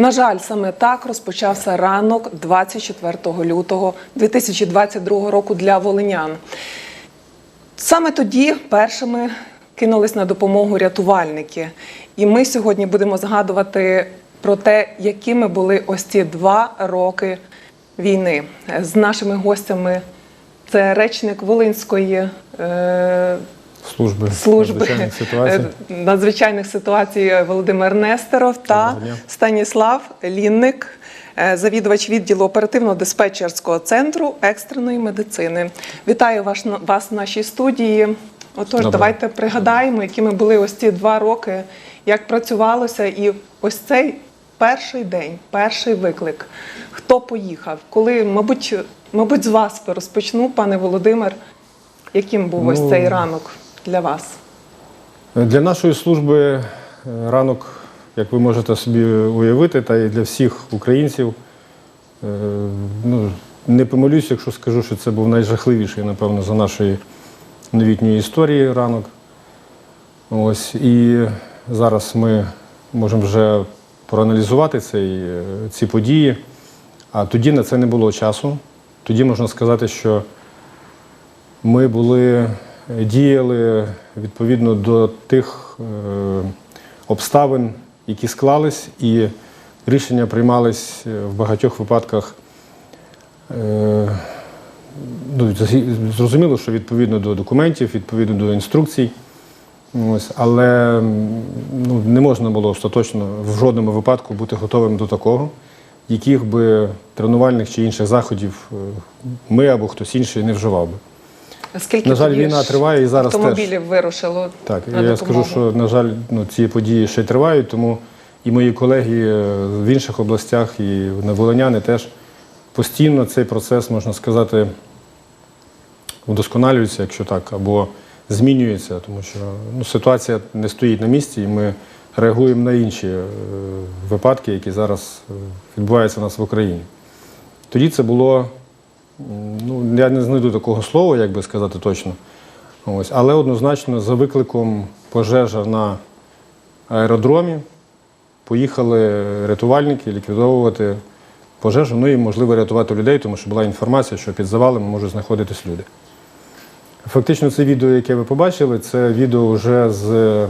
На жаль, саме так розпочався ранок 24 лютого 2022 року для волинян. Саме тоді першими кинулись на допомогу рятувальники. І ми сьогодні будемо згадувати про те, якими були ось ці два роки війни. З нашими гостями це речник Волинської. Е- служби, служби надзвичайних ситуацій. е, надзвичайних ситуацій Володимир Нестеров та Станіслав Лінник, е, завідувач відділу оперативно-диспетчерського центру екстреної медицини. Вітаю вас, на- вас в нашій студії. Отож, Доброго. давайте пригадаємо, якими були ось ці два роки, як працювалося, і ось цей перший день, перший виклик. Хто поїхав? Коли, мабуть, мабуть, з вас розпочну, пане Володимир, яким був ось Ну, цей ранок для вас? Для нашої служби е, ранок, як ви можете собі уявити, та й для всіх українців, е, ну, не помилюсь, якщо скажу, що це був найжахливіший, напевно, за нашої новітньої історії ранок. Ось, і зараз ми можемо вже проаналізувати цей, е, ці події, а тоді на це не було часу. Тоді можна сказати, що ми були, діяли відповідно до тих е, обставин, які склались, і рішення приймались е, в багатьох випадках. Е, ну, зрозуміло, що відповідно до документів, відповідно до інструкцій. Ось, але ну, не можна було остаточно в жодному випадку бути готовим до такого, яких би тренувальних чи інших заходів ми або хтось інший не вживав би. Скільки На жаль, війна триває і зараз автомобілів вирушило. Так, на я допомогу? скажу, що, на жаль, ну, ці події ще тривають, тому і мої колеги е, в інших областях, і на Волиняни теж постійно цей процес, можна сказати, удосконалюється, якщо так, або змінюється, тому що ну, ситуація не стоїть на місці, і ми реагуємо на інші е, випадки, які зараз е, відбуваються у нас в Україні. Тоді це було, ну, я не знайду такого слова, як би сказати точно. Ось, але однозначно за викликом пожежа на аеродромі поїхали рятувальники ліквідовувати пожежу, ну і можливо рятувати людей, тому що була інформація, що під завалами можуть знаходитись люди. Фактично, це відео, яке ви побачили, це відео вже з е,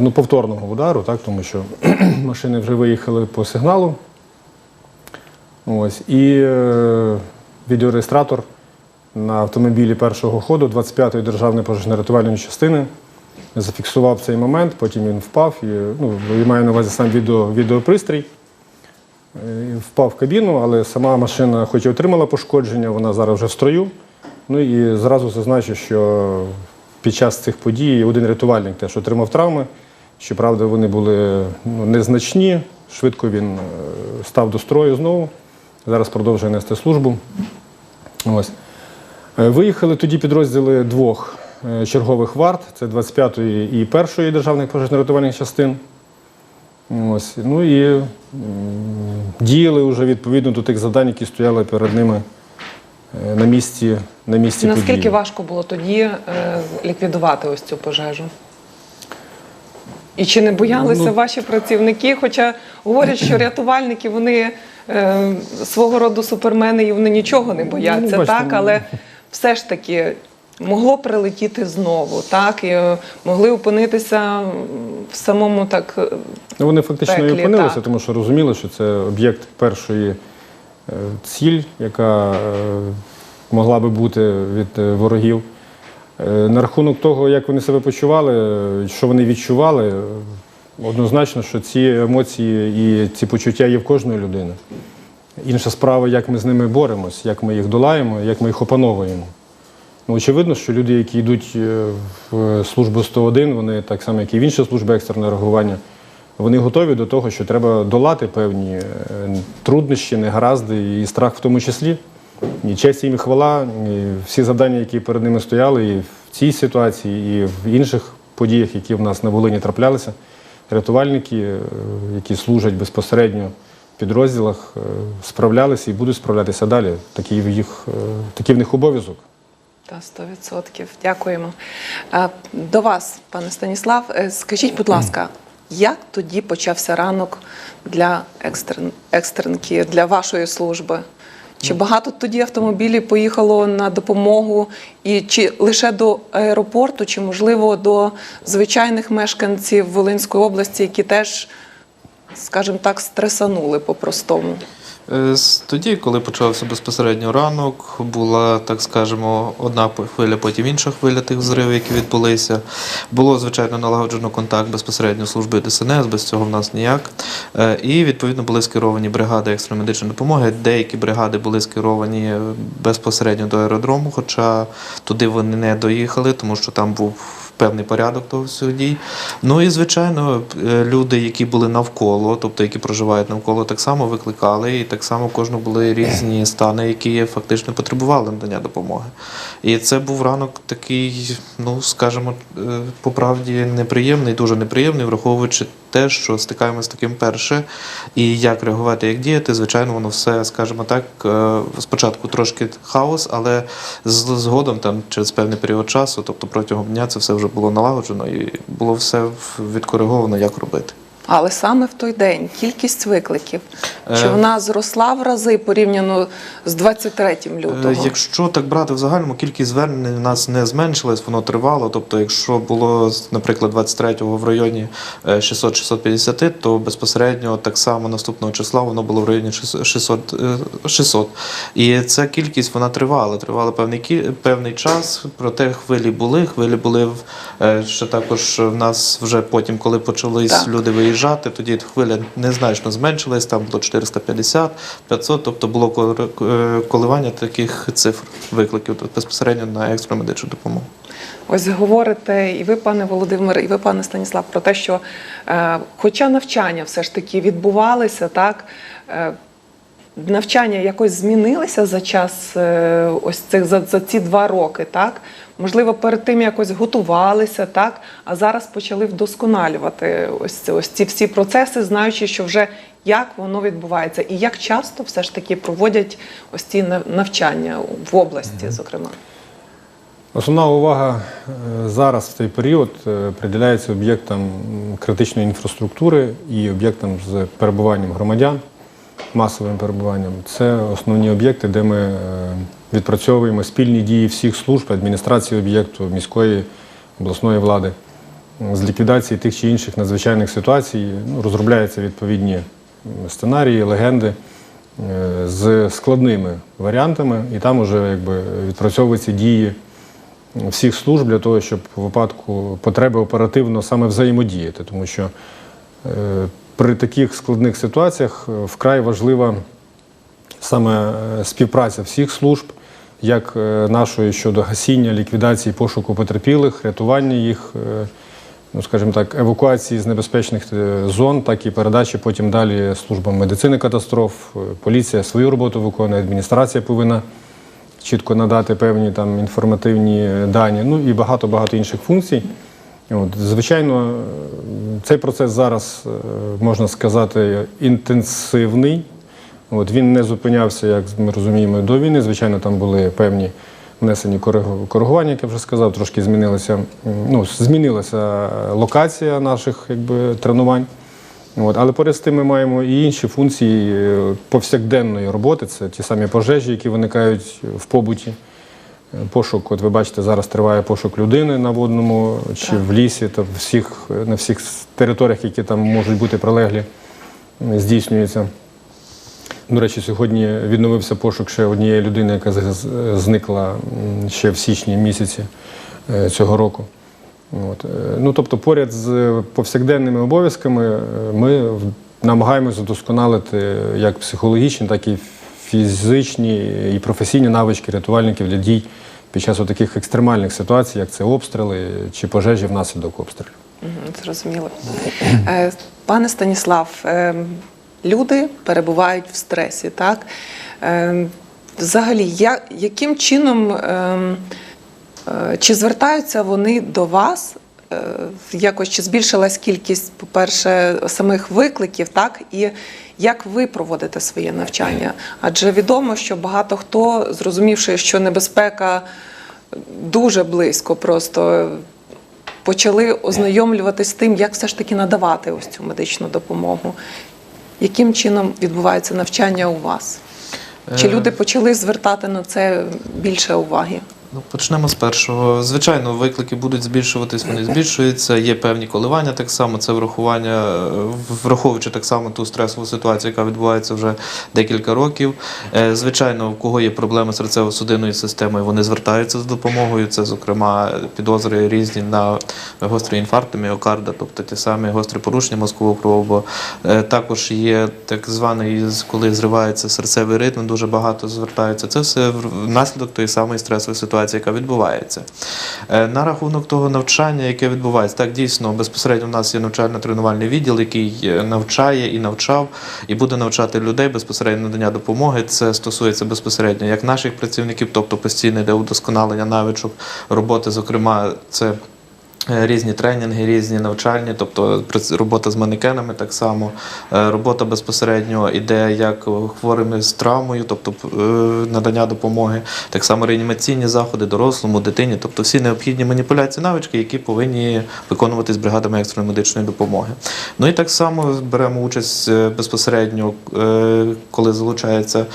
ну, повторного удару, так, тому що машини вже виїхали по сигналу. Ось, і е, відеореєстратор на автомобілі першого ходу 25-ї державної пожежно-рятувальної частини зафіксував цей момент, потім він впав. І, ну, я маю на увазі сам відео, відеопристрій. Е, Впав в кабіну, але сама машина, хоч і отримала пошкодження, вона зараз вже в строю. Ну і зразу зазначу, що під час цих подій один рятувальник теж отримав травми. Щоправда, вони були ну, незначні. Швидко він е, став до строю знову. Зараз продовжує нести службу. Ось. Е, Виїхали тоді підрозділи двох е, чергових варт, це 25-ї і 1-ї державних пожежно-рятувальних частин. Ось. Ну і діяли вже відповідно до тих завдань, які стояли перед ними е, на місці, на місці Наскільки події. важко було тоді е, ліквідувати ось цю пожежу? І чи не боялися Ну, ваші працівники? Хоча говорять, що рятувальники вони е, свого роду супермени і вони нічого не бояться, Ну, бачите, так? Але все ж таки могло прилетіти знову, так? І е, могли опинитися в самому так. е, Ну, вони фактично і опинилися, так. тому що розуміли, що це об'єкт першої е, ціль, яка могла би бути від ворогів. На рахунок того, як вони себе почували, що вони відчували, однозначно, що ці емоції і ці почуття є в кожної людини. Інша справа, як ми з ними боремось, як ми їх долаємо, як ми їх опановуємо. Ну, очевидно, що люди, які йдуть е, в службу 101, вони так само, як і в інші служби екстреного реагування, вони готові до того, що треба долати певні е, труднощі, негаразди і страх в тому числі. І честь їм і хвала, і всі завдання, які перед ними стояли, і в цій ситуації, і в інших подіях, які в нас на Волині траплялися, рятувальники, е, які служать безпосередньо в підрозділах, е, справлялися і будуть справлятися далі. Такий в їх, е, такий в них обов'язок. Та 100%. Дякуємо. До вас, пане Станіслав, скажіть, будь ласка, Як тоді почався ранок для екстрен, екстренки, для вашої служби? Чи багато тоді автомобілів поїхало на допомогу, і чи лише до аеропорту, чи можливо до звичайних мешканців Волинської області, які теж, скажімо так, стресанули по-простому? Е, Тоді, коли почався безпосередньо ранок, була, так скажемо, одна хвиля, потім інша хвиля тих взривів, які відбулися. Було, звичайно, налагоджено контакт безпосередньо з службою ДСНС, без цього в нас ніяк. Е, І, відповідно, були скеровані бригади екстреної медичної допомоги. Деякі бригади були скеровані е, безпосередньо до аеродрому, хоча туди вони не доїхали, тому що там був певний порядок того всього дій. Ну і звичайно, е, люди, які були навколо, тобто які проживають навколо, так само викликали, і так само кожного були різні стани, які фактично потребували надання допомоги. І це був ранок такий, ну скажімо, е, по правді неприємний, дуже неприємний, враховуючи те, що стикаємося з таким перше, і як реагувати, як діяти. Звичайно, воно все, скажімо так, е, спочатку трошки хаос, але згодом там через певний період часу, тобто протягом дня, це все вже було налагоджено і було все відкориговано, як робити. Але саме в той день кількість викликів, чи Е. вона зросла в рази порівняно з 23 лютого? Е, Якщо так брати в загальному, кількість звернень у нас не зменшилась, воно тривало. Тобто, якщо було, наприклад, 23-го в районі е, 600-650, то безпосередньо так само наступного числа воно було в районі 600. е, 600. І ця кількість вона тривала. Тривала певний певний час. Проте хвилі були. Хвилі були е, ще також в нас вже потім, коли почались Так. люди виїжджати, тоді хвиля незначно зменшилась. Там було 450, 500, тобто було е, коливання таких цифр викликів безпосередньо на екстрену медичну допомогу. Ось говорите і ви, пане Володимире, і ви, пане Станіслав, про те, що е, хоча навчання все ж таки відбувалися, так е, навчання якось змінилися за час ось цих за, за ці два роки, так можливо, перед тим якось готувалися, так а зараз почали вдосконалювати ось ось ці всі процеси, знаючи, що вже як воно відбувається, і як часто все ж таки проводять ось ці навчання в області, зокрема. Основна увага е, зараз в цей період е, приділяється об'єктам критичної інфраструктури і об'єктам з перебуванням громадян, масовим перебуванням. Це основні об'єкти, де ми е, відпрацьовуємо спільні дії всіх служб, адміністрації об'єкту, міської, обласної влади з ліквідації тих чи інших надзвичайних ситуацій. Ну, розробляються відповідні сценарії, легенди е, з складними варіантами, і там вже якби відпрацьовуються дії всіх служб для того, щоб в випадку потреби оперативно саме взаємодіяти, тому що е, при таких складних ситуаціях е, вкрай важлива саме співпраця всіх служб, як е, нашої щодо гасіння, ліквідації, пошуку потерпілих, рятування їх, е, ну скажімо так, евакуації з небезпечних е, зон, так і передачі потім далі службам медицини катастроф. Поліція свою роботу виконує, адміністрація повинна чітко надати певні там інформативні дані, ну і багато-багато інших функцій. От, звичайно, цей процес зараз, можна сказати, інтенсивний. От, він не зупинявся, як ми розуміємо, до війни. Звичайно, там були певні внесені коригування, як я вже сказав, трошки змінилася, ну, змінилася локація наших якби, тренувань. От, але поряд з тим ми маємо і інші функції е, повсякденної роботи. Це ті самі пожежі, які виникають в побуті. Е, Пошук, от ви бачите, зараз триває пошук людини на водному чи Так. в лісі, та всіх, на всіх територіях, які там можуть бути прилеглі, здійснюється. До речі, сьогодні відновився пошук ще однієї людини, яка зникла ще в січні місяці е, цього року. От. е, Ну, тобто, поряд з повсякденними обов'язками е, ми намагаємося вдосконалити як психологічні, так і фізичні і професійні навички рятувальників для дій під час таких екстремальних ситуацій, як це обстріли чи пожежі внаслідок обстрілів. Зрозуміло. Е, Пане Станіслав, е, люди перебувають в стресі, так? Е, Взагалі, яким чином е, е, чи звертаються вони до вас? е, Якось чи збільшилась кількість, по-перше, самих викликів, так? І як ви проводите своє навчання? Адже відомо, що багато хто, зрозумівши, що небезпека дуже близько, просто почали ознайомлюватись з тим, як все ж таки надавати ось цю медичну допомогу. Яким чином відбувається навчання у вас? Чи Е, люди почали звертати на це більше уваги? Ну, почнемо з першого. Звичайно, виклики будуть збільшуватись, вони збільшуються. Є певні коливання так само. Це врахування, е, враховуючи так само ту стресову ситуацію, яка відбувається вже декілька років. Е, Звичайно, в кого є проблеми з серцево-судинною системою, вони звертаються з допомогою. Це, зокрема, підозри різні на гострий інфаркт, міокарда, тобто ті самі гострі порушення мозкового крову. Е, Також є так званий, коли зривається серцевий ритм, дуже багато звертаються. Це все внаслідок тої самої стресової ситуації, яка відбувається. Е, На рахунок того навчання, яке відбувається, так дійсно безпосередньо у нас є навчально-тренувальний відділ, який е, навчає і навчав, і буде навчати людей безпосередньо надання допомоги. Це стосується безпосередньо як наших працівників, тобто постійне йде удосконалення навичок роботи. Зокрема, це Різні тренінги, різні навчальні, тобто робота з манекенами так само. Е, Робота безпосередньо іде як хворими з травмою, тобто е, надання допомоги, так само реанімаційні заходи дорослому, дитині, тобто всі необхідні маніпуляції, навички, які повинні виконуватись бригадами екстреної медичної допомоги. Ну і так само беремо участь е, безпосередньо, е, коли залучається,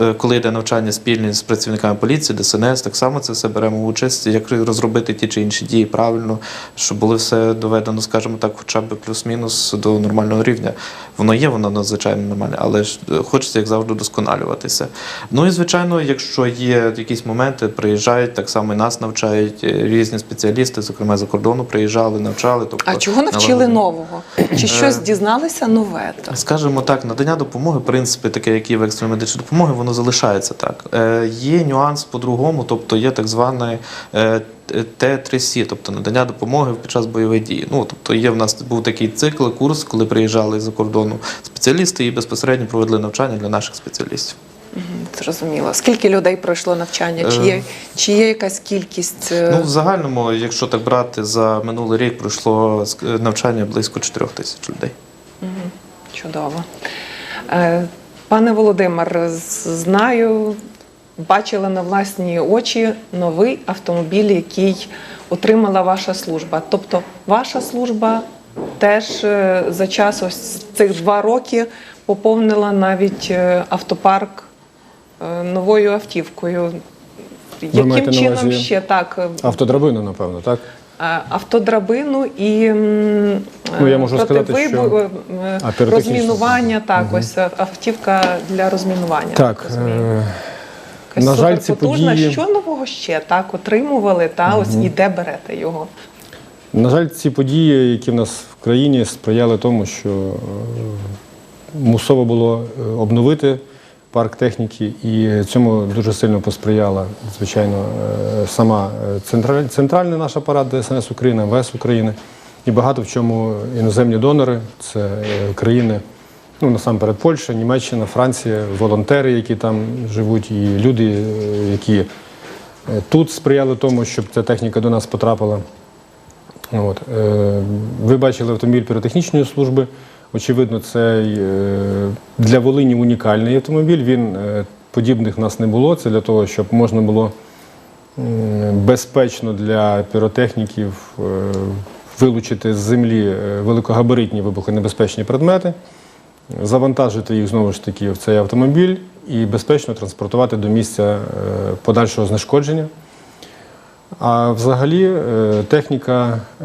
е, коли йде навчання спільні з працівниками поліції, ДСНС, так само це все беремо участь, як розробити ті чи інші дії правильно, щоб було все доведено, скажімо так, хоча б плюс-мінус до нормального рівня. Воно є, воно надзвичайно нормальне, але ж е, хочеться як завжди досконалюватися. Ну і звичайно, якщо є якісь моменти, приїжджають, так само і нас навчають е, різні спеціалісти, зокрема за кордону приїжджали, навчали. Тобто А чого навчили нового? Чи щось дізналися нове? Скажімо так, надання допомоги, в принципі, таке, як і в екстреної медичної допомоги, воно залишається так. Е, є нюанс по-другому, тобто є так зване е, Т3С, тобто надання допомоги під час бойових дій. Ну, тобто є в нас був такий цикл, курс, коли приїжджали з-за кордону спеціалісти і безпосередньо проводили навчання для наших спеціалістів. Зрозуміло. Скільки людей пройшло навчання? Чи Е. є, чи є якась кількість? е, Ну, в загальному, якщо так брати, за минулий рік пройшло е, навчання близько 4 тисяч людей. Чудово. Е, Пане Володимир, знаю, бачила на власні очі новий автомобіль, який отримала ваша служба. Тобто, ваша служба теж е, за час ось цих два роки поповнила навіть е, автопарк е, новою автівкою. Яким маєте на чином увазі ще так? Автодрабину, напевно, так? Автодрабину і Ну, я можу сказати, що- А, розмінування. Так, ось е, автівка для розмінування. Так. розумію. Якась на жаль, ці події. Що нового ще так отримували? Та ось і де берете його? На жаль, ці події, які в нас в країні, сприяли тому, що е, мусово було е, обновити парк техніки, і цьому дуже сильно посприяла, звичайно, е, сама е, централь- центральний наш апарат ДСНС України, МВС України. І багато в чому іноземні донори, це країни, ну насамперед Польща, Німеччина, Франція, волонтери, які там живуть, і люди, е, які е, тут сприяли тому, щоб ця техніка до нас потрапила. От. Е, ви бачили автомобіль піротехнічної служби. Очевидно, це для Волині унікальний автомобіль. Він подібних нас не було. Це для того, щоб можна було безпечно для піротехніків вилучити з землі великогабаритні вибухонебезпечні предмети, завантажити їх знову ж таки в цей автомобіль і безпечно транспортувати до місця е, подальшого знешкодження. А взагалі е, техніка е,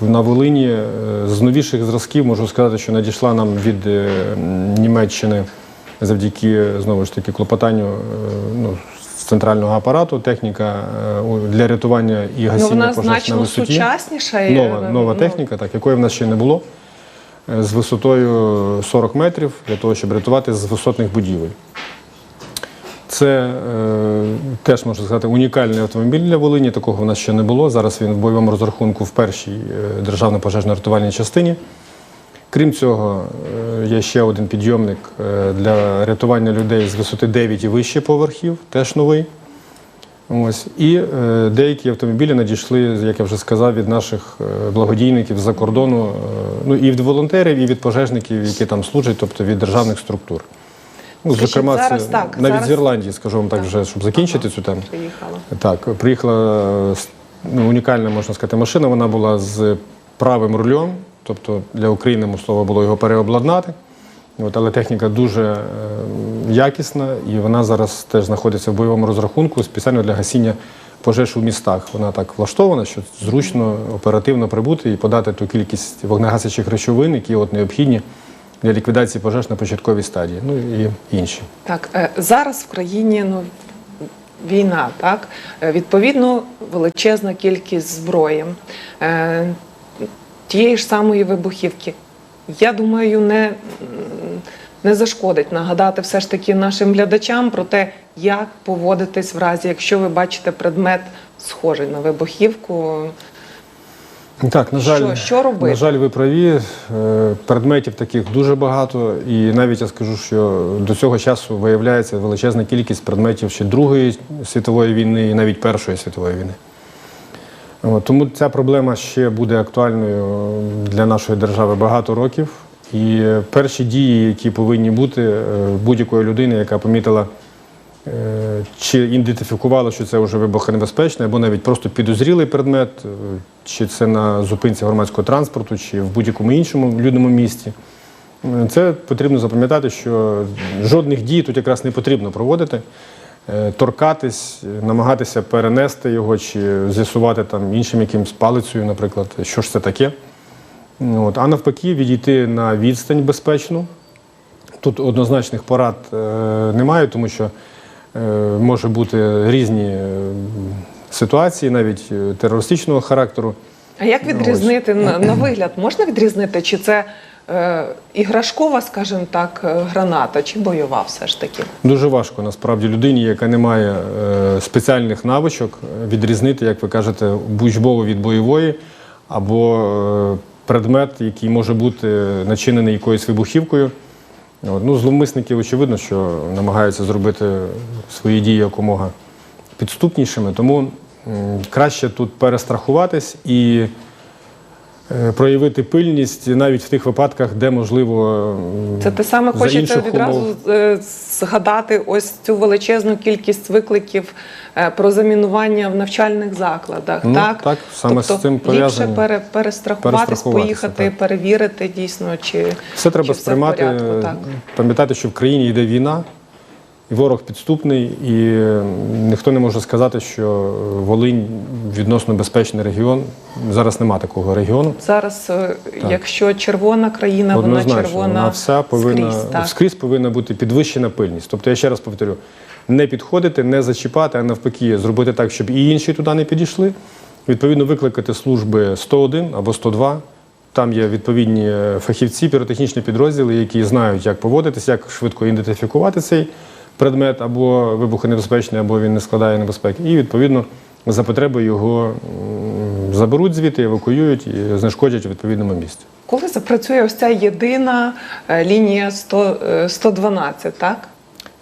на Волині з новіших зразків можу сказати, що надійшла нам від Німеччини завдяки знову ж таки клопотанню ну, з центрального апарату. Техніка для рятування і Ну, гасіння вона пожеж на значно сучасніша. Нова, нова ну, техніка, так, якої в нас ще не було, з висотою 40 метрів для того, щоб рятувати з висотних будівель. Це е, теж можна сказати унікальний автомобіль для Волині. Такого в нас ще не було. Зараз він в бойовому розрахунку в першій е, державно пожежно-рятувальній частині. Крім цього, е, є ще один підйомник е, для рятування людей з висоти 9 і вище поверхів, теж новий. Ось. І е, деякі автомобілі надійшли, як я вже сказав, від наших е, благодійників з-за кордону, е, ну і від волонтерів, і від пожежників, які там служать, тобто від державних структур. Ну, Скажіть, зокрема, зараз це так, навіть зараз- з Ірландії, скажу вам так, Так. вже, щоб закінчити Ага. цю тему. Приїхала. Так, приїхала е, ну, унікальна, можна сказати, машина. Вона була з правим рульом, тобто для України можливо було його переобладнати. От, але техніка дуже е, якісна і вона зараз теж знаходиться в бойовому розрахунку спеціально для гасіння пожеж у містах. Вона так влаштована, що зручно оперативно прибути і подати ту кількість вогнегасячих речовин, які от необхідні для ліквідації пожеж на початковій стадії. Ну і інші. Так, е, зараз в країні ну, війна, так? Е, Відповідно, величезна кількість зброї, тієї ж самої вибухівки. Я думаю, не, не зашкодить нагадати все ж таки нашим глядачам про те, як поводитись в разі, якщо ви бачите предмет схожий на вибухівку. Так, на жаль, Що- що робити? на жаль, ви праві. Е, Предметів таких дуже багато, і навіть я скажу, що до цього часу виявляється величезна кількість предметів ще Другої світової війни і навіть Першої світової війни. Тому ця проблема ще буде актуальною для нашої держави багато років. І перші дії, які повинні бути е, будь-якої людини, яка помітила е, чи ідентифікувала, що це вже вибухонебезпечний, або навіть просто підозрілий предмет, е, чи це на зупинці громадського транспорту, чи в будь-якому іншому людному місці. Е, Це потрібно запам'ятати, що жодних дій тут якраз не потрібно проводити. Е, Торкатись, намагатися перенести його чи з'ясувати там іншим якимсь палицею, наприклад, що ж це таке. От. А навпаки, відійти на відстань безпечну. Тут однозначних порад е, немає, тому що е, може бути різні е, ситуації, навіть е, терористичного характеру. А як відрізнити на, на вигляд? Можна відрізнити, чи це іграшкова, скажімо так, е, граната, чи бойова все ж таки? Дуже важко насправді людині, яка не має е, спеціальних навичок, е, відрізнити, як ви кажете, бучбову від бойової або е, предмет, який може бути начинений якоюсь вибухівкою. Ну, зловмисники, очевидно, що намагаються зробити свої дії якомога підступнішими, тому краще тут перестрахуватись і е, проявити пильність навіть в тих випадках, де можливо. Це те саме за хочеться відразу умов. е, згадати ось цю величезну кількість викликів е, про замінування в навчальних закладах. Ну, так? так, саме з тобто, цим ліпше пере, перестрахуватись, поїхати, так. перевірити дійсно, чи Все треба чи сприймати, порядку, так. пам'ятати, що в країні йде війна, і ворог підступний, і ніхто не може сказати, що Волинь відносно безпечний регіон. Зараз нема такого регіону. Зараз, е, якщо червона країна, вона червона вона вся повинна скрізь, так. скрізь повинна бути підвищена пильність. Тобто, я ще раз повторю, не підходити, не зачіпати, а навпаки, зробити так, щоб і інші туди не підійшли. Відповідно, викликати служби 101 або 102. Там є відповідні е, фахівці, піротехнічні підрозділи, які знають, як поводитися, як швидко ідентифікувати цей предмет, або вибухонебезпечний, або він не складає небезпеки. І відповідно за потреби його заберуть звідти, евакуюють і знешкодять у відповідному місці. Коли запрацює ось ця єдина е, лінія 100, е, 112, так?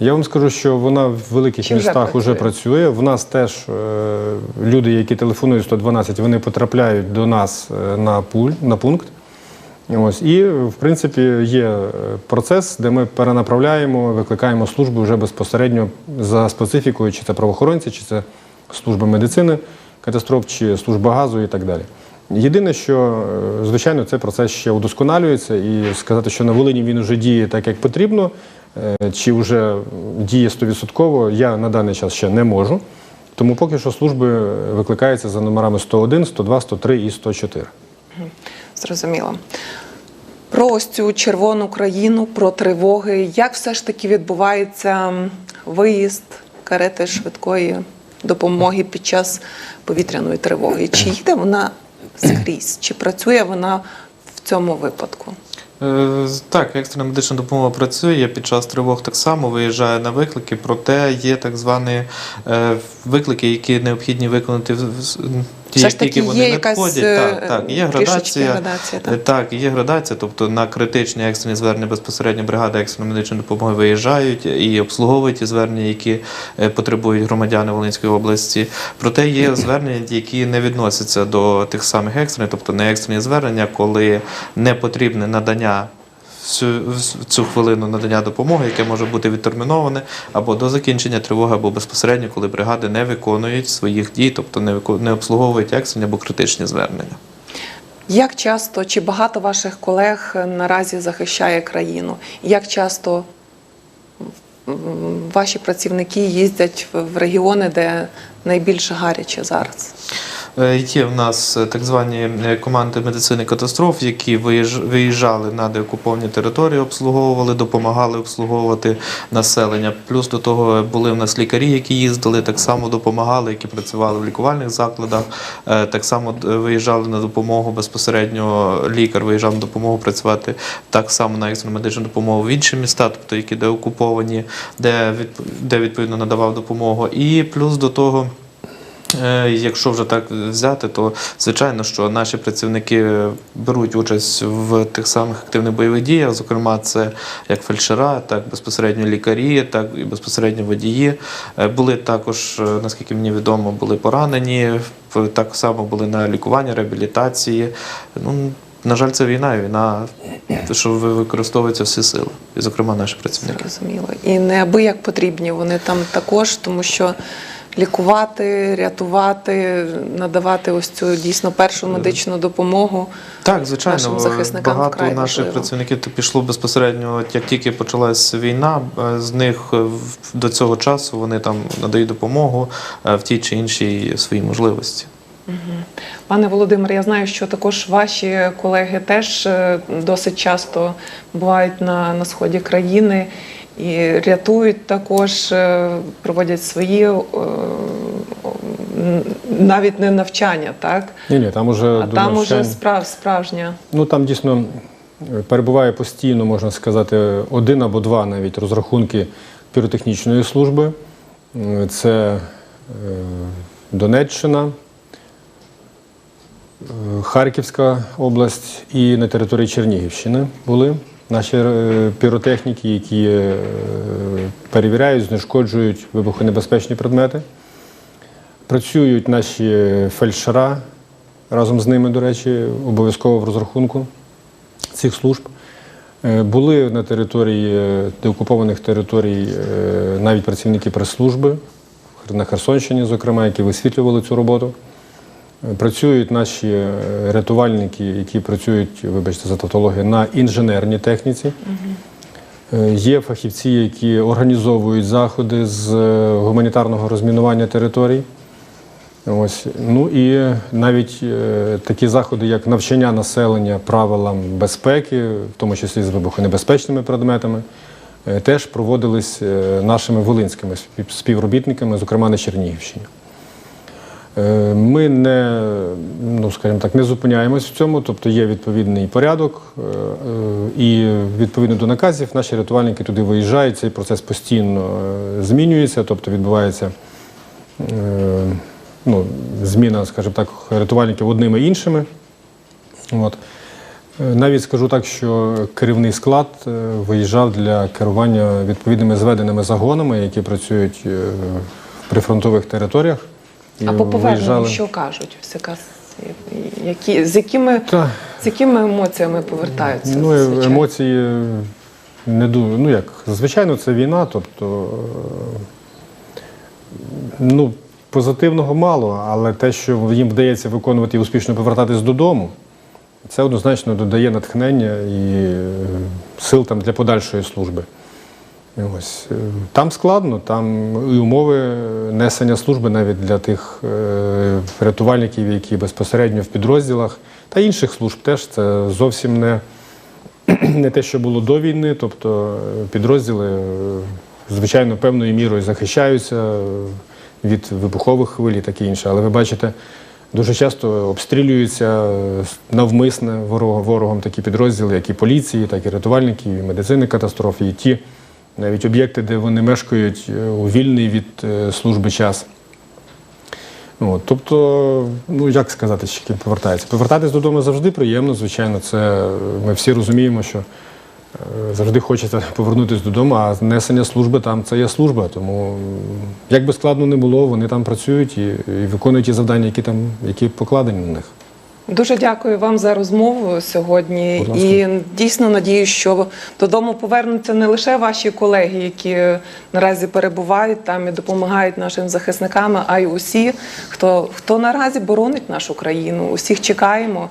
Я вам скажу, що вона в великих Чи вже містах працює? вже працює. В нас теж е, люди, які телефонують 112, вони потрапляють до нас е, на пуль, на пункт. Ось і в принципі є е, процес, де ми перенаправляємо, викликаємо служби вже безпосередньо за специфікою, чи це правоохоронці, чи це служба медицини, катастроф, чи служба газу і так далі. Єдине, що е, звичайно цей процес ще удосконалюється, і сказати, що на Волині він вже діє так, як потрібно, е, чи вже діє 100%, я на даний час ще не можу. Тому поки що служби викликаються за номерами 101, 102, 103 і 104. Зрозуміло. Про ось цю червону країну, про тривоги. Як все ж таки відбувається виїзд карети швидкої допомоги під час повітряної тривоги? Чи їде вона скрізь? Чи працює вона в цьому випадку? Е, Так, екстрена медична допомога працює. Під час тривог так само виїжджаю на виклики, проте є так звані е, виклики, які необхідні виконати ті, Все ж таки тільки вони є якась, надходять. е, Так, так, є градація. градація, так. Так, є градація, тобто на критичні екстрені звернення безпосередньо бригади екстреної медичної допомоги виїжджають і обслуговують ті звернення, які е, потребують громадяни Волинської області. Проте є звернення, які не відносяться до тих самих екстрених, тобто не екстрені звернення, коли не потрібне надання в цю хвилину надання допомоги, яке може бути відтерміноване або до закінчення тривоги, або безпосередньо, коли бригади не виконують своїх дій, тобто не, обслуговують екстрені або критичні звернення. Як часто чи багато ваших колег наразі захищає країну? Як часто ваші працівники їздять в- регіони, де найбільш гаряче зараз? Е, Є в нас е, так звані е, команди медицини катастроф, які виїж- виїжджали на деокуповані території, обслуговували, допомагали обслуговувати населення. Плюс до того були в нас лікарі, які їздили, так само допомагали, які працювали в лікувальних закладах. Так само виїжджали на допомогу безпосередньо. Лікар виїжджав на допомогу працювати так само на екстрену медичну допомогу в інші міста, тобто які деокуповані, де де відповідно надавав допомогу. І плюс до того. Е, Якщо вже так взяти, то звичайно, що наші працівники беруть участь в тих самих активних бойових діях. Зокрема, це як фельдшера, так безпосередньо лікарі, так і безпосередньо водії. Е, Були також, е, наскільки мені відомо, були поранені, так само були на лікуванні, реабілітації. Ну, на жаль, це війна, війна, що ви- використовуються всі сили, і, зокрема, наші працівники. Зрозуміло. І неабияк потрібні вони там також, тому що лікувати, рятувати, надавати ось цю дійсно першу медичну допомогу. Так, звичайно, нашим захисникам багато вкрай наших важливо. працівників то пішло безпосередньо, як тільки почалась війна, е, з них е, до цього часу вони там надають допомогу е, в тій чи іншій своїй можливості. Пане Володимире, я знаю, що також ваші колеги теж досить часто бувають на, на сході країни і рятують також, е, проводять свої е, навіть не навчання, так? Ні, ні, там уже А там уже справ, справжня. Ну там дійсно е, перебуває постійно, можна сказати, один або два навіть розрахунки піротехнічної служби. Це Донеччина, Харківська область і на території Чернігівщини були наші е, піротехніки, які е, перевіряють, знешкоджують вибухонебезпечні предмети. Працюють наші фельдшера разом з ними, до речі, обов'язково в розрахунку цих служб. Е, Були на території е, деокупованих територій е, навіть працівники прес-служби на Херсонщині, зокрема, які висвітлювали цю роботу. Працюють наші е, рятувальники, які працюють, вибачте за тавтологію, на інженерній техніці. Е, Є фахівці, які організовують заходи з е, гуманітарного розмінування територій. Ось. Ну і навіть е, такі заходи, як навчання населення правилам безпеки, в тому числі з вибухонебезпечними предметами, е, теж проводились нашими волинськими співробітниками, зокрема на Чернігівщині. Е, Ми не, ну, так, не зупиняємось в цьому, тобто є відповідний порядок, е, е, і відповідно до наказів наші рятувальники туди виїжджають. Цей процес постійно змінюється, тобто відбувається ну, зміна, скажімо так, рятувальників одними іншими. От. Навіть скажу так, що керівний склад виїжджав для керування відповідними зведеними загонами, які працюють в прифронтових територіях. І А по поверненню що кажуть? Які, з, якими, Та, з якими емоціями повертаються? ну, е- зазвичай? емоції не дуже. Ну як, звичайно, це війна, тобто е, ну, позитивного мало, але те, що їм вдається виконувати і успішно повертатись додому, це однозначно додає натхнення і е, сил там для подальшої служби. Ось. е, Там складно, там і умови несення служби навіть для тих е, рятувальників, які безпосередньо в підрозділах, та інших служб теж це зовсім не, не те, що було до війни. Тобто е, підрозділи, звичайно, певною мірою захищаються від вибухових хвиль і таке інше. Але ви бачите, дуже часто обстрілюються навмисне ворог- ворогом такі підрозділи, як і поліції, так і рятувальників, і медицини катастроф, і ті навіть об'єкти, де вони мешкають е, у вільний від е, служби час. От, тобто, ну як сказати, що ким повертається? Повертатись додому завжди приємно, звичайно, це ми всі розуміємо, що е, завжди хочеться повернутися додому, а несення служби там це є служба. Тому як би складно не було, вони там працюють і, і виконують ті завдання, які там які покладені на них. Дуже дякую вам за розмову сьогодні. І дійсно надію, що додому повернуться не лише ваші колеги, які наразі перебувають там і допомагають нашим захисникам, а й усі, хто, хто наразі боронить нашу країну. Усіх чекаємо.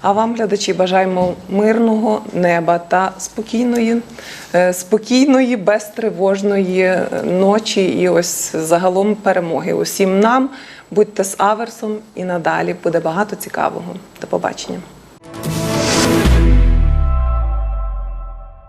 А вам, глядачі, бажаємо мирного неба та спокійної, е, спокійної, безтривожної ночі і ось загалом перемоги. Усім нам будьте з аверсом і надалі буде багато цікавого. До побачення.